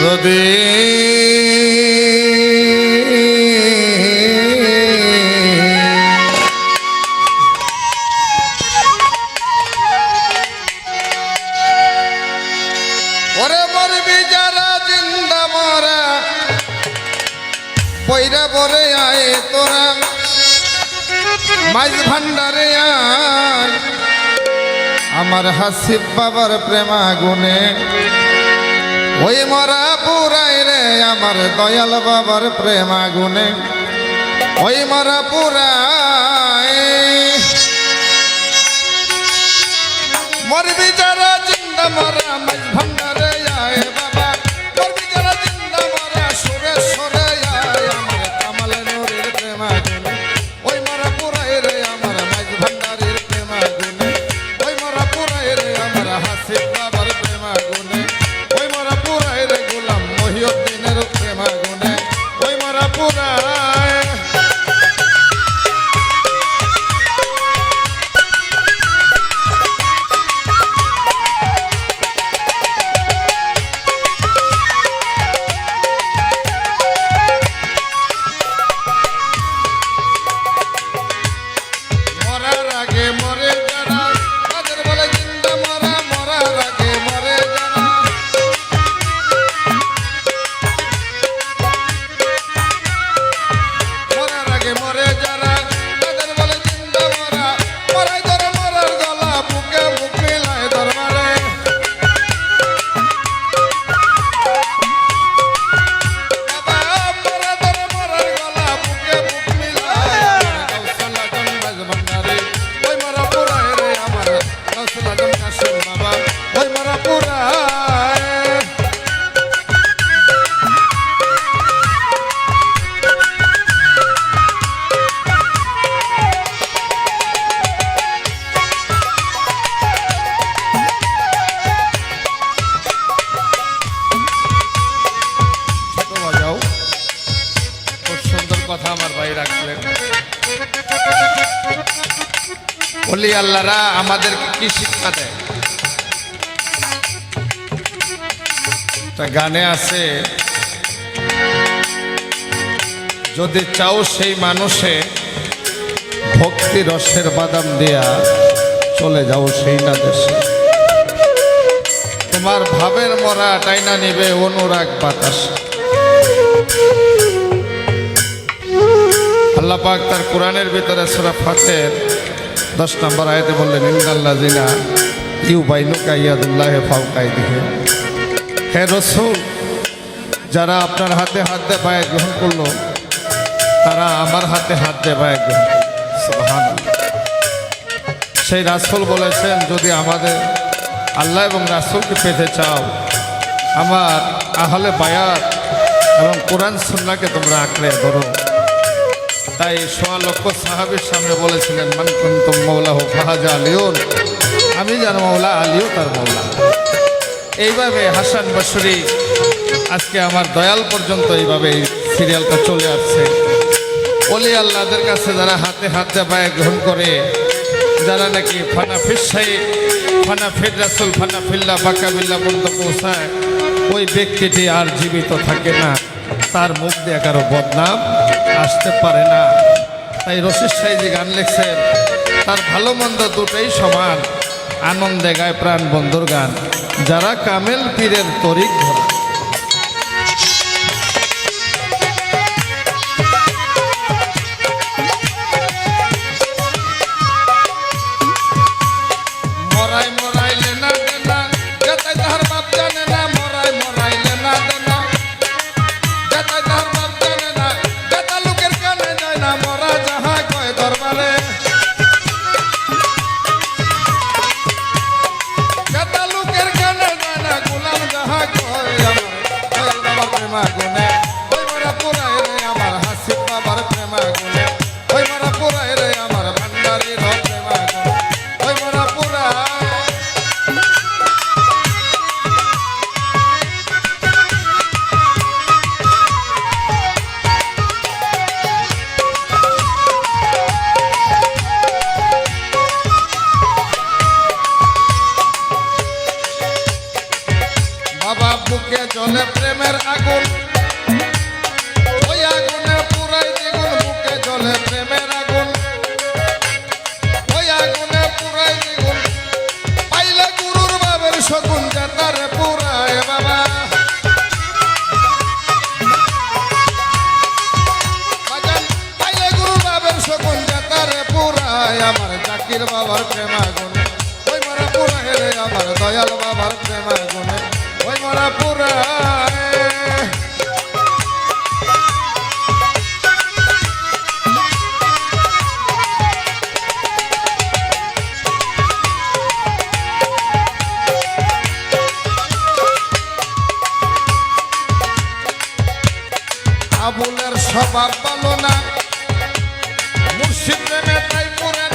দরদে ওরে মরবি যারা জিন্দা মরা, পয়রা বরে আয় তোরা। মাইজ ভান্ডারে আয়। আমার হাসিব বাবার প্রেমা গুনে ওই মরা পুরাই রে, আমার দয়াল বাবার প্রেম আগুনে। ওই মরা পুরাই। মরবি যারা চিন্তা মরা মাঝ ভান্ডারে অলি আল্লাহরা আমাদেরকে কি শিক্ষা দেয়? গানে আছে, যদি চাও সেই মানুষে ভক্তি রসের বাদাম দেয়া চলে যাও সেই না দেশে। তোমার ভাবের মরা টাইনা নিবে অনুরাগ বাতাস। আল্লাহ পাক তার কোরআনের ভিতরে সুরা ফাতের দশ নম্বর আয়তে বললেন ইন্দাল্লা জিনা ইউ বাইনুকা ইয়াদুল্লাহ ফাউকাই দিহে হে রসুল, যারা আপনার হাতে হাত দিয়ে পায়ে গ্রহণ করল, তারা আমার হাতে হাত দিয়ে পায়ে গ্রহণ। সেই রাসুল বলেছেন, যদি আমাদের আল্লাহ এবং রাসুলকে পেতে চাও, আমার আহলে বায়াত এবং কোরআন সুন্নাকে তোমরা আঁকড়ে ধরো। তাই সোয়া লক্ষ সাহাবির সামনে বলেছিলেন, মান কুন্তুম মৌলা হো ফাহাজা আলিউন? আমি যেন মৌলা আলিও তার মৌলা। এইভাবে হাসান বসরি আজকে আমার দয়াল পর্যন্ত এইভাবে এই সিরিয়ালটা চলে আসছে। অলি আল্লাহদের কাছে যারা হাতে হাতে পায়ে গ্রহণ করে, যারা নাকি ফানা ফিসাই, ফানা ফির রাসুল ফানা ফিল্লা বাঁকা বিল্লা পর্যন্ত পৌঁছায়, ওই ব্যক্তিটি আর জীবিত থাকে না। তার মুখ দিয়ে কারও বদনাম আসতে পারে না। তাই রশিদ যে গান লিখছেন, তার ভালো মন্দ দুটোই সমান। আনন্দে গায় প্রাণ বন্ধুর গান। যারা কামেল পীরের তরিক ধরা। জলে প্রেমের আগুন। ওই আগুনে পুরাই দ্বিগুণ বুকে জলে প্রেমের আগুন। ওই আগুনে পুরাই দ্বিগুণ। পাইলে গুরুর বাবের শকুন যাতারে পুরায় বাবা। পাইলে গুরুর বাবের শকুন যাতারে পুরায় আমার জাকির বাবার প্রেম আগুনে ওই মরা পুরায় আমার দয়াল বাবার প্রেম আগুনে সবার স্বভাব না। মুর্শিদ মেয়ে তাই পুরে